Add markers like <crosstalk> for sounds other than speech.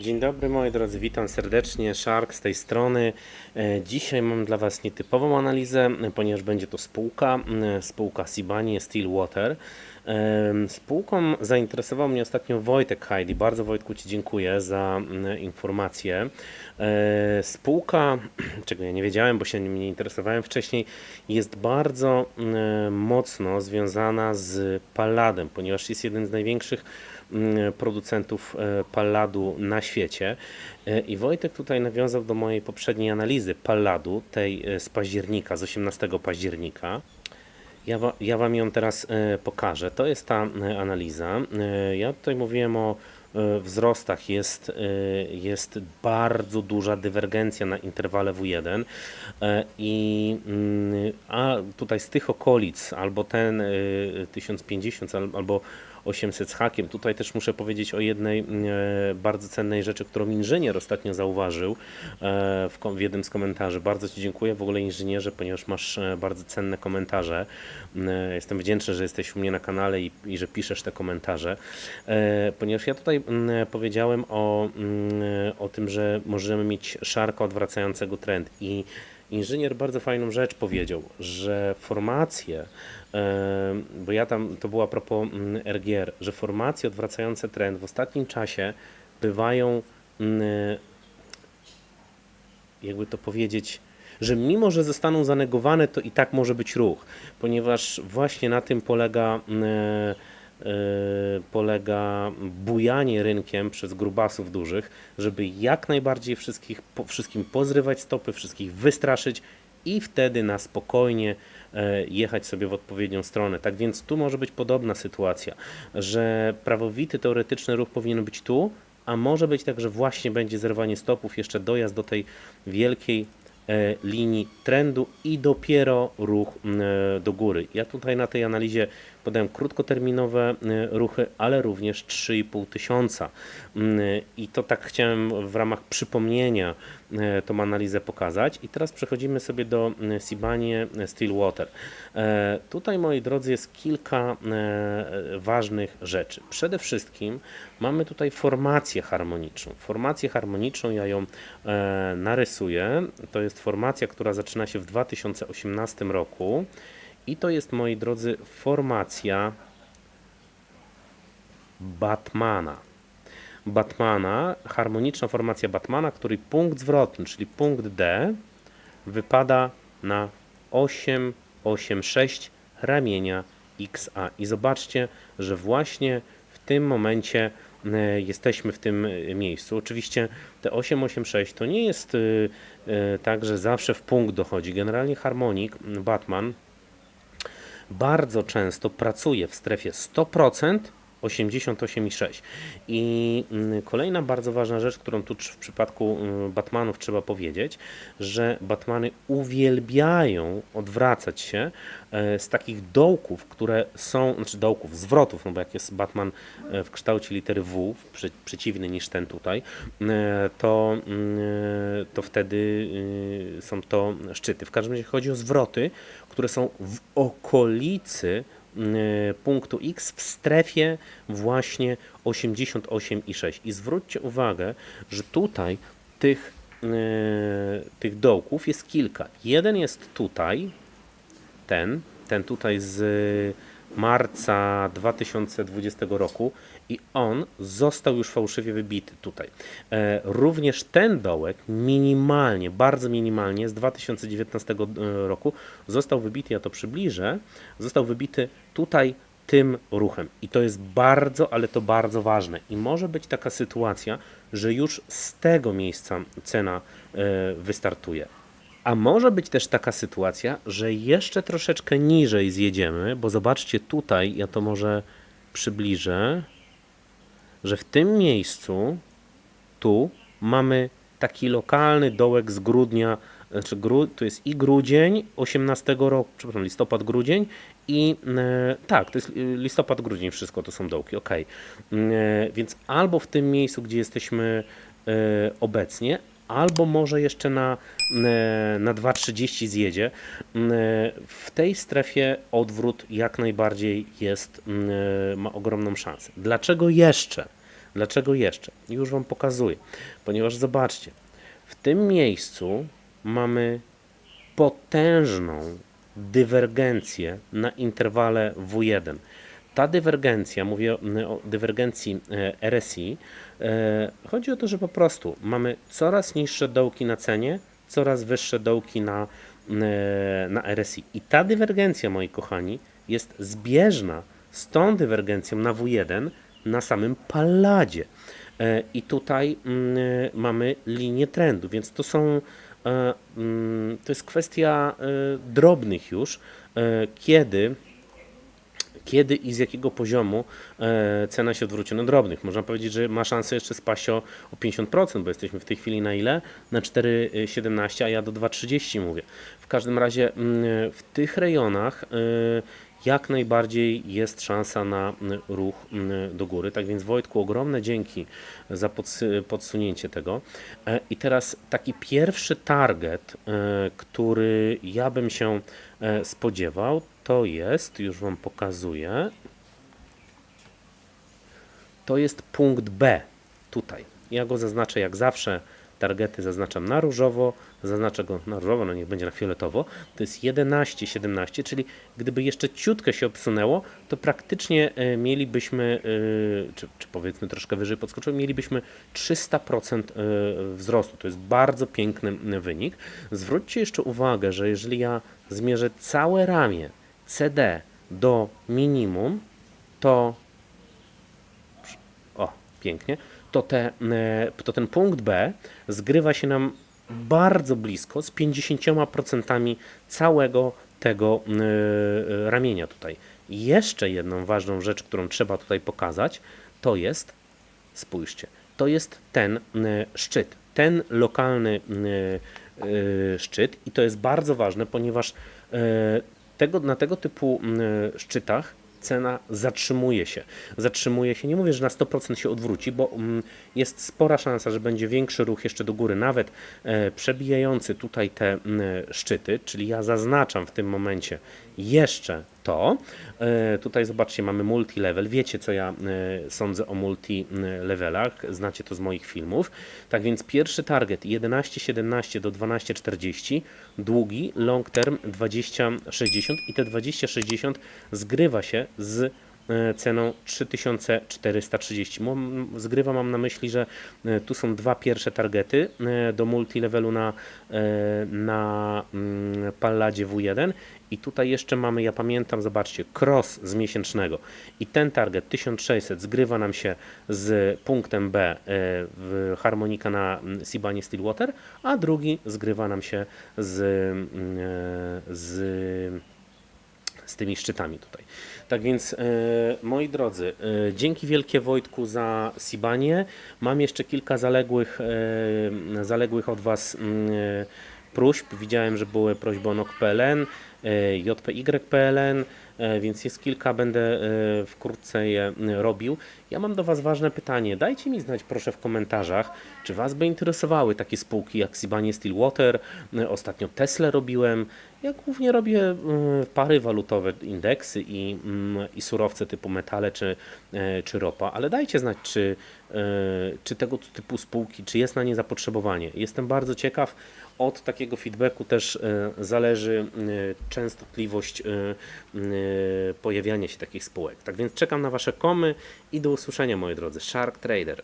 Dzień dobry moi drodzy, witam serdecznie, Shark z tej strony. E, Dzisiaj mam dla Was nietypową analizę, ponieważ będzie to spółka, e, spółka Sibanie Stillwater. E, Spółką zainteresował mnie ostatnio Wojtek Heidi. Bardzo Wojtku Ci dziękuję za mm, informację. Spółka, <clears throat> czego ja nie wiedziałem, bo się nim nie interesowałem wcześniej, jest bardzo mm, mocno związana z Palladem, ponieważ jest jeden z największych producentów e, Palladu na świecie. E, I Wojtek tutaj nawiązał do mojej poprzedniej analizy Palladu, tej e, z października, z 18 października. Ja, ja Wam ją teraz pokażę. To jest ta analiza. Ja tutaj mówiłem o wzrostach. Jest, jest bardzo duża dywergencja na interwale W1 e, i mm, a tutaj z tych okolic albo ten e, 1050 al- albo 800 z hakiem. Tutaj też muszę powiedzieć o jednej e, bardzo cennej rzeczy, którą inżynier ostatnio zauważył e, w, jednym z komentarzy. Bardzo Ci dziękuję w ogóle inżynierze, ponieważ masz e, bardzo cenne komentarze. E, Jestem wdzięczny, że jesteś u mnie na kanale i, i że piszesz te komentarze, ponieważ ja tutaj mm, powiedziałem o, mm, o tym, że możemy mieć szarka odwracającego trend i Inżynier bardzo fajną rzecz powiedział, że formacje, e, bo ja tam, to była propos mm, RGR, że formacje odwracające trend w ostatnim czasie bywają, mm, jakby to powiedzieć, że mimo, że zostaną zanegowane, to i tak może być ruch, ponieważ właśnie na tym polega, mm, polega bujanie rynkiem przez grubasów dużych, żeby jak najbardziej wszystkich, po, wszystkim pozrywać stopy, wszystkich wystraszyć i wtedy na spokojnie e, jechać sobie w odpowiednią stronę. Tak więc tu może być podobna sytuacja, że prawowity teoretyczny ruch powinien być tu, a może być tak, że właśnie będzie zerwanie stopów, jeszcze dojazd do tej wielkiej e, linii trendu i dopiero ruch e, do góry. Ja tutaj na tej analizie podałem krótkoterminowe e, ruchy, ale również 3,5 tysiąca. Mm, I to tak chciałem w ramach przypomnienia e, tą analizę pokazać. I teraz przechodzimy sobie do mm, Sibanie Stillwater. E, Tutaj, moi drodzy, jest kilka e, ważnych rzeczy. Przede wszystkim mamy tutaj formację harmoniczną. Formację harmoniczną ja ją e, narysuję. To jest formacja, która zaczyna się w 2018 roku. I to jest, moi drodzy, formacja Batmana. Batmana, harmoniczna formacja Batmana, której punkt zwrotny, czyli punkt D, wypada na 8, 8, 6 ramienia XA. I zobaczcie, że właśnie w tym momencie e, jesteśmy w tym e, miejscu. Oczywiście te 886 to nie jest e, tak, że zawsze w punkt dochodzi. Generalnie harmonik Batman bardzo często pracuje w strefie 100%, 88,6. I mm, kolejna bardzo ważna rzecz, którą tu w przypadku mm, Batmanów trzeba powiedzieć, że Batmany uwielbiają odwracać się e, z takich dołków, które są, znaczy dołków, zwrotów, no bo jak jest Batman e, w kształcie litery W, prze, przeciwny niż ten tutaj, e, to, mm, to wtedy y, są to szczyty. W każdym razie chodzi o zwroty, które są w okolicy y, punktu X w strefie właśnie 88,6. I zwróćcie uwagę, że tutaj tych, y, tych dołków jest kilka. Jeden jest tutaj, ten, ten tutaj z marca 2020 roku i on został już fałszywie wybity tutaj. E, również ten dołek minimalnie, bardzo minimalnie z 2019 roku został wybity, ja to przybliżę, został wybity tutaj tym ruchem. I to jest bardzo, ale to bardzo ważne. I może być taka sytuacja, że już z tego miejsca cena e, wystartuje. A może być też taka sytuacja, że jeszcze troszeczkę niżej zjedziemy, bo zobaczcie tutaj, ja to może przybliżę, że w tym miejscu, tu mamy taki lokalny dołek z grudnia, znaczy gru, to jest i grudzień 18 roku, przepraszam, listopad, grudzień i e, tak, to jest e, listopad, grudzień, wszystko to są dołki, ok. E, więc albo w tym miejscu, gdzie jesteśmy e, obecnie, albo może jeszcze na, e, na 2,30 zjedzie. M, e, W tej strefie odwrót jak najbardziej jest, m, e, ma ogromną szansę. Dlaczego jeszcze? Dlaczego jeszcze? Już Wam pokazuję. Ponieważ zobaczcie, w tym miejscu mamy potężną dywergencję na interwale W1. Ta dywergencja, mówię o- o dywergencji e, RSI, e, chodzi o to, że po prostu mamy coraz niższe dołki na cenie, coraz wyższe dołki na, e, na RSI. I ta dywergencja, moi kochani, jest zbieżna z tą dywergencją na W1 na samym palladzie. I tutaj mm, mamy linię trendu, więc to są mm, to jest kwestia drobnych już, kiedy kiedy i z jakiego poziomu e, cena się odwróci. No drobnych. Można powiedzieć, że ma szansę jeszcze spaść o, o 50%, bo jesteśmy w tej chwili na ile? Na 4,17, a ja do 2,30 mówię. W każdym razie mm, w tych rejonach e, jak najbardziej jest szansa na mm, ruch mm, do góry. Tak więc Wojtku, ogromne dzięki za podsunięcie tego. E, I teraz taki pierwszy target, który ja bym się spodziewał, to jest, już Wam pokazuję, to jest punkt B, tutaj. Ja go zaznaczę jak zawsze, targety zaznaczam na różowo, zaznaczę go na różowo, no niech będzie na fioletowo. To jest 11,17, czyli gdyby jeszcze ciutkę się obsunęło, to praktycznie e, mielibyśmy, e, czy, czy powiedzmy troszkę wyżej podskoczyło, mielibyśmy 300% e, wzrostu. To jest bardzo piękny wynik. Zwróćcie jeszcze uwagę, że jeżeli ja zmierzę całe ramię CD do minimum, to o, pięknie, to, te, e, to ten punkt B zgrywa się nam bardzo blisko z 50% całego tego e, ramienia tutaj. Jeszcze jedną ważną rzecz, którą trzeba tutaj pokazać, to jest, spójrzcie, to jest ten e, szczyt, ten lokalny e, e, szczyt i to jest bardzo ważne, ponieważ e, tego, na tego typu m, szczytach cena zatrzymuje się. Zatrzymuje się, nie mówię, że na 100% się odwróci, bo mm, jest spora szansa, że będzie większy ruch jeszcze do góry, nawet e, przebijający tutaj te mm, szczyty, czyli ja zaznaczam w tym momencie jeszcze to. E, tutaj zobaczcie, mamy multi-level. Wiecie, co ja e, sądzę o multi-levelach, znacie to z moich filmów. Tak więc pierwszy target 11,17 do 12,40, długi, long term 20,60 i te 20,60 zgrywa się z ceną 3430. Mam- Zgrywa mam na myśli, że e, tu są dwa pierwsze targety e, do multilevelu na, e, na mm, Palladzie W1 i tutaj jeszcze mamy, ja pamiętam, zobaczcie, cross z miesięcznego i ten target 1600 zgrywa nam się z punktem B e, w harmonika na mm, Sibanie Stillwater, a drugi zgrywa nam się z, mm, e, z z tymi szczytami tutaj. Tak więc, e, moi drodzy, e, dzięki wielkie Wojtku za Sibanie. Mam jeszcze kilka zaległych, e, zaległych od Was mm, próśb. Widziałem, że były prośby o NOK.PLN, e, JPY.PLN, e, więc jest kilka, będę e, wkrótce je m, robił. Ja mam do Was ważne pytanie. Dajcie mi znać proszę w komentarzach, czy Was by interesowały takie spółki jak Sibanie Stillwater, e, ostatnio Tesla robiłem. Ja głównie robię e, pary walutowe, indeksy i, mm, i surowce typu metale czy, e, czy ropa, ale dajcie znać, czy, e, czy tego typu spółki, czy jest na nie zapotrzebowanie. Jestem bardzo ciekaw. Od takiego feedbacku też e, zależy e, częstotliwość e, e, pojawiania się takich spółek. Tak więc czekam na Wasze komy i do usłyszenia, moi drodzy. Shark Trader.